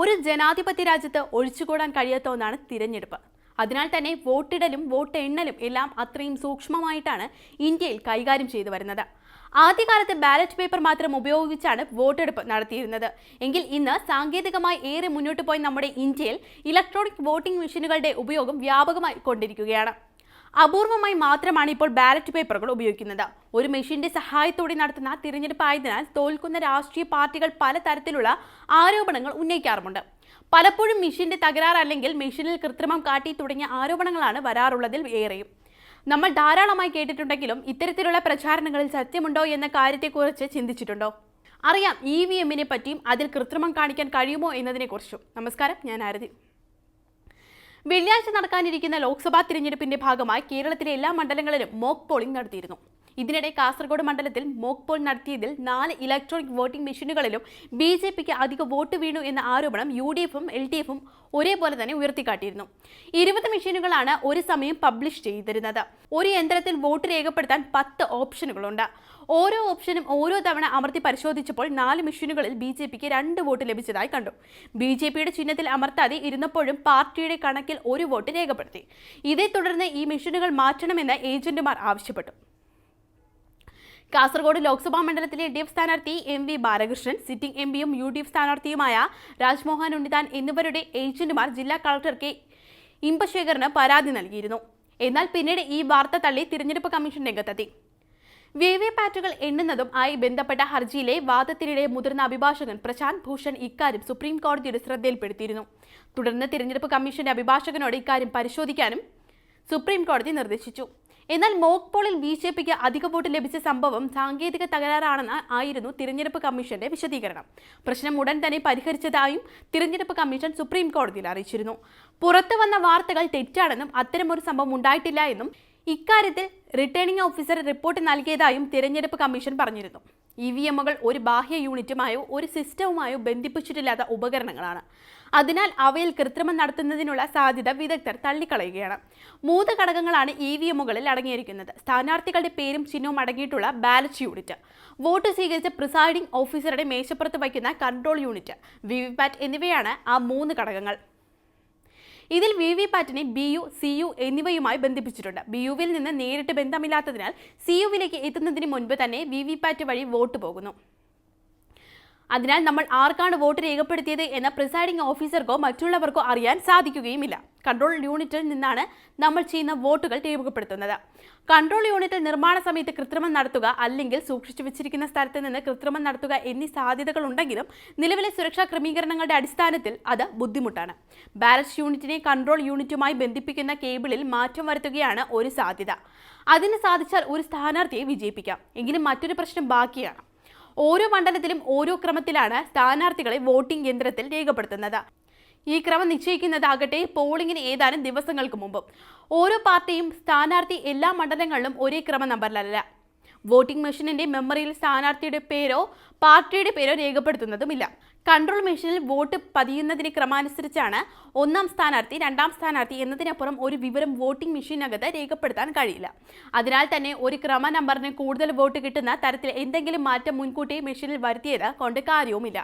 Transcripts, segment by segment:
ഒരു ജനാധിപത്യ രാജ്യത്ത് ഒഴിച്ചുകൂടാൻ കഴിയാത്ത ഒന്നാണ് തിരഞ്ഞെടുപ്പ്. അതിനാൽ തന്നെ വോട്ടിടലും വോട്ട് എണ്ണലും എല്ലാം അത്രയും സൂക്ഷ്മമായിട്ടാണ് ഇന്ത്യയിൽ കൈകാര്യം ചെയ്തു വരുന്നത്. ആദ്യകാലത്ത് ബാലറ്റ് പേപ്പർ മാത്രം ഉപയോഗിച്ചാണ് വോട്ടെടുപ്പ് നടത്തിയിരുന്നത്. എങ്കിൽ ഇന്ന് സാങ്കേതികമായി ഏറെ മുന്നോട്ട് പോയി നമ്മുടെ ഇന്ത്യയിൽ ഇലക്ട്രോണിക് വോട്ടിംഗ് മെഷീനുകളുടെ ഉപയോഗം വ്യാപകമായി കൊണ്ടിരിക്കുകയാണ്. അപൂർവമായി മാത്രമാണ് ഇപ്പോൾ ബാലറ്റ് പേപ്പറുകൾ ഉപയോഗിക്കുന്നത്. ഒരു മെഷീന്റെ സഹായത്തോടെ നടത്തുന്ന തിരഞ്ഞെടുപ്പ് ആയതിനാൽ തോൽക്കുന്ന രാഷ്ട്രീയ പാർട്ടികൾ പലതരത്തിലുള്ള ആരോപണങ്ങൾ ഉന്നയിക്കാറുമുണ്ട്. പലപ്പോഴും മെഷീന്റെ തകരാർ അല്ലെങ്കിൽ മെഷീനിൽ കൃത്രിമം കാട്ടി തുടങ്ങിയ ആരോപണങ്ങളാണ് വരാറുള്ളതിൽ ഏറെയും. നമ്മൾ ധാരാളമായി കേട്ടിട്ടുണ്ടെങ്കിലും ഇത്തരത്തിലുള്ള പ്രചാരണങ്ങളിൽ സത്യമുണ്ടോ എന്ന കാര്യത്തെക്കുറിച്ച് ചിന്തിച്ചിട്ടുണ്ടോ? അറിയാം ഇ വി എമ്മിനെ പറ്റിയും അതിൽ കൃത്രിമം കാണിക്കാൻ കഴിയുമോ എന്നതിനെക്കുറിച്ചും. നമസ്കാരം ഞാൻ ആരതി. വെള്ളിയാഴ്ച നടക്കാനിരിക്കുന്ന ലോക്സഭാ തിരഞ്ഞെടുപ്പിന്റെ ഭാഗമായി കേരളത്തിലെ എല്ലാ മണ്ഡലങ്ങളിലും മോക്ക് പോളിംഗ് നടത്തിയിരുന്നു. ഇതിനിടെ കാസർഗോഡ് മണ്ഡലത്തിൽ മോക്ക് പോൾ നടത്തിയതിൽ നാല് ഇലക്ട്രോണിക് വോട്ടിംഗ് മെഷീനുകളിലും ബി ജെ പിക്ക് അധിക വോട്ട് വീണു എന്ന ആരോപണം യു ഡി എഫും എൽ ഡി എഫും ഒരേപോലെ തന്നെ ഉയർത്തിക്കാട്ടിയിരുന്നു. ഇരുപത് മെഷീനുകളാണ് ഒരു സമയം പബ്ലിഷ് ചെയ്തിരുന്നത്. ഒരു യന്ത്രത്തിൽ വോട്ട് രേഖപ്പെടുത്താൻ പത്ത് ഓപ്ഷനുകളുണ്ട് ഓരോ ഓപ്ഷനും ഓരോ തവണ അമർത്തി പരിശോധിച്ചപ്പോൾ നാല് മെഷീനുകളിൽ ബി ജെ പിക്ക് രണ്ട് വോട്ട് ലഭിച്ചതായി കണ്ടു. ബി ജെ പിയുടെ ചിഹ്നത്തിൽ അമർത്താതെ ഇരുന്നപ്പോഴും പാർട്ടിയുടെ കണക്കിൽ ഒരു വോട്ട് രേഖപ്പെടുത്തി. ഇതേ തുടർന്ന് ഈ മെഷീനുകൾ മാറ്റണമെന്ന് ഏജന്റുമാർ ആവശ്യപ്പെട്ടു. കാസർഗോഡ് ലോക്സഭാ മണ്ഡലത്തിലെ ഡി എഫ് സ്ഥാനാർത്ഥി M V Balakrishnan sitting M പിയും യു ഡി എഫ് സ്ഥാനാർത്ഥിയുമായ രാജ്മോഹൻ ഉണ്ണിതാൻ എന്നിവരുടെ ഏജന്റുമാർ ജില്ലാ കളക്ടർ കെ ഇമ്പശേഖറിന് പരാതി നൽകിയിരുന്നു. എന്നാൽ പിന്നീട് ഈ വാർത്ത തള്ളി തിരഞ്ഞെടുപ്പ് കമ്മീഷൻ രംഗത്തെത്തി. വി വി പാറ്റുകൾ എണ്ണുന്നതും ആയി ബന്ധപ്പെട്ട ഹർജിയിലെ വാദത്തിനിടെ മുതിർന്ന അഭിഭാഷകൻ പ്രശാന്ത് ഭൂഷൺ ഇക്കാര്യം സുപ്രീം കോടതിയുടെ ശ്രദ്ധയിൽപ്പെടുത്തിയിരുന്നു. തുടർന്ന് തിരഞ്ഞെടുപ്പ് കമ്മീഷന്റെ അഭിഭാഷകനോട് ഇക്കാര്യം പരിശോധിക്കാനും സുപ്രീം കോടതി നിർദ്ദേശിച്ചു. എന്നാൽ മോക്ക് പോളിൽ ബി ജെ പിക്ക് അധിക വോട്ട് ലഭിച്ച സംഭവം സാങ്കേതിക തകരാറാണെന്ന് ആയിരുന്നു തിരഞ്ഞെടുപ്പ് കമ്മീഷന്റെ വിശദീകരണം. പ്രശ്നം ഉടൻ തന്നെ പരിഹരിച്ചതായും തിരഞ്ഞെടുപ്പ് കമ്മീഷൻ സുപ്രീം കോടതിയിൽ അറിയിച്ചിരുന്നു. പുറത്തു വന്ന വാർത്തകൾ തെറ്റാണെന്നും അത്തരമൊരു സംഭവം ഉണ്ടായിട്ടില്ല എന്നും ഇക്കാര്യത്തിൽ റിട്ടേണിംഗ് ഓഫീസർ റിപ്പോർട്ട് നൽകിയതായും തിരഞ്ഞെടുപ്പ് കമ്മീഷൻ പറഞ്ഞിരുന്നു. ഇ വി എമ്മുകൾ ഒരു ബാഹ്യ യൂണിറ്റുമായോ ഒരു സിസ്റ്റവുമായോ ബന്ധിപ്പിച്ചിട്ടില്ലാത്ത ഉപകരണങ്ങളാണ്. അതിനാൽ അവയിൽ കൃത്രിമം നടത്തുന്നതിനുള്ള സാധ്യത വിദഗ്ധർ തള്ളിക്കളയുകയാണ്. മൂന്ന് ഘടകങ്ങളാണ് ഇ വി എമ്മുകളിൽ അടങ്ങിയിരിക്കുന്നത്. സ്ഥാനാർത്ഥികളുടെ പേരും ചിഹ്നവും അടങ്ങിയിട്ടുള്ള ബാലറ്റ് യൂണിറ്റ് വോട്ട് സ്വീകരിച്ച പ്രിസൈഡിംഗ് ഓഫീസറുടെ മേശപ്പുറത്ത് വയ്ക്കുന്ന control unit V V PAT എന്നിവയാണ് ആ മൂന്ന് ഘടകങ്ങൾ. ഇതിൽ വി വി പാറ്റിനെ ബി യു സി യു എന്നിവയുമായി ബന്ധിപ്പിച്ചിട്ടുണ്ട്. ബി യുവിൽ നിന്ന് നേരിട്ട് ബന്ധമില്ലാത്തതിനാൽ സി യുവിലേക്ക് എത്തുന്നതിന് മുൻപ് തന്നെ വി വി പാറ്റ് വഴി വോട്ട് പോകുന്നു. അതിനാൽ നമ്മൾ ആർക്കാണ് വോട്ട് രേഖപ്പെടുത്തിയത് എന്ന പ്രിസൈഡിംഗ് ഓഫീസർക്കോ മറ്റുള്ളവർക്കോ അറിയാൻ സാധിക്കുകയുമില്ല. കൺട്രോൾ യൂണിറ്റിൽ നിന്നാണ് നമ്മൾ ചെയ്യുന്ന വോട്ടുകൾ രേഖപ്പെടുത്തുന്നത്. കൺട്രോൾ യൂണിറ്റിൽ നിർമ്മാണ സമയത്ത് കൃത്രിമം നടത്തുക അല്ലെങ്കിൽ സൂക്ഷിച്ചു വെച്ചിരിക്കുന്ന സ്ഥലത്ത് നിന്ന് കൃത്രിമം നടത്തുക എന്നീ സാധ്യതകൾ ഉണ്ടെങ്കിലും നിലവിലെ സുരക്ഷാ ക്രമീകരണങ്ങളുടെ അടിസ്ഥാനത്തിൽ അത് ബുദ്ധിമുട്ടാണ്. ബാലറ്റ് യൂണിറ്റിനെ കൺട്രോൾ യൂണിറ്റുമായി ബന്ധിപ്പിക്കുന്ന കേബിളിൽ മാറ്റം വരുത്തുകയാണ് ഒരു സാധ്യത. അതിന് സാധിച്ചാൽ ഒരു സ്ഥാനാർത്ഥിയെ വിജയിപ്പിക്കാം. എങ്കിലും മറ്റൊരു പ്രശ്നം ബാക്കിയാണ്. ഓരോ മണ്ഡലത്തിലും ഓരോ ക്രമത്തിലാണ് സ്ഥാനാർത്ഥികളെ വോട്ടിംഗ് യന്ത്രത്തിൽ രേഖപ്പെടുത്തുന്നത്. ഈ ക്രമം നിശ്ചയിക്കുന്നതാകട്ടെ പോളിംഗിന് ഏതാനും ദിവസങ്ങൾക്ക് മുമ്പ്. ഓരോ പാർട്ടിയും സ്ഥാനാർത്ഥി എല്ലാ മണ്ഡലങ്ങളിലും ഒരേ ക്രമ നമ്പറിലല്ല. വോട്ടിംഗ് മെഷീനിന്റെ മെമ്മറിയിൽ സ്ഥാനാർത്ഥിയുടെ പേരോ പാർട്ടിയുടെ പേരോ രേഖപ്പെടുത്തുന്നതുമില്ല. കൺട്രോൾ മെഷീനിൽ വോട്ട് പതിയുന്നതിന് ക്രമാനുസരിച്ചാണ് ഒന്നാം സ്ഥാനാർത്ഥി രണ്ടാം സ്ഥാനാർത്ഥി എന്നതിനപ്പുറം ഒരു വിവരം വോട്ടിംഗ് മെഷീനകത്ത് രേഖപ്പെടുത്താൻ കഴിയില്ല. അതിനാൽ തന്നെ ഒരു ക്രമ നമ്പറിന് കൂടുതൽ വോട്ട് കിട്ടുന്ന തരത്തിൽ എന്തെങ്കിലും മാറ്റം മുൻകൂട്ടി മെഷീനിൽ വരുത്തിയത് കൊണ്ട് കാര്യവുമില്ല.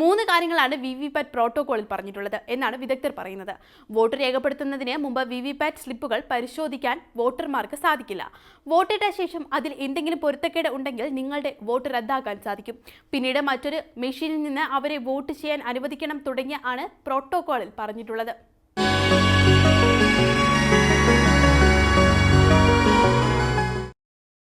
മൂന്ന് കാര്യങ്ങളാണ് വി വി പാറ്റ് പ്രോട്ടോകോളിൽ പറഞ്ഞിട്ടുള്ളത് എന്നാണ് വിദഗ്ധർ പറയുന്നത്. വോട്ട് രേഖപ്പെടുത്തുന്നതിന് മുമ്പ് വി വി പാറ്റ് സ്ലിപ്പുകൾ പരിശോധിക്കാൻ വോട്ടർമാർക്ക് സാധിക്കില്ല. വോട്ടിട്ട ശേഷം അതിൽ എന്തെങ്കിലും പൊരുത്തക്കേട് ഉണ്ടെങ്കിൽ നിങ്ങളുടെ വോട്ട് റദ്ദാക്കാൻ സാധിക്കും. പിന്നീട് മറ്റൊരു മെഷീനിൽ നിന്ന് അവരെ വോട്ട് ചെയ്യാൻ അനുവദിക്കണം തുടങ്ങിയ ആണ് പ്രോട്ടോകോളിൽ പറഞ്ഞിട്ടുള്ളത്.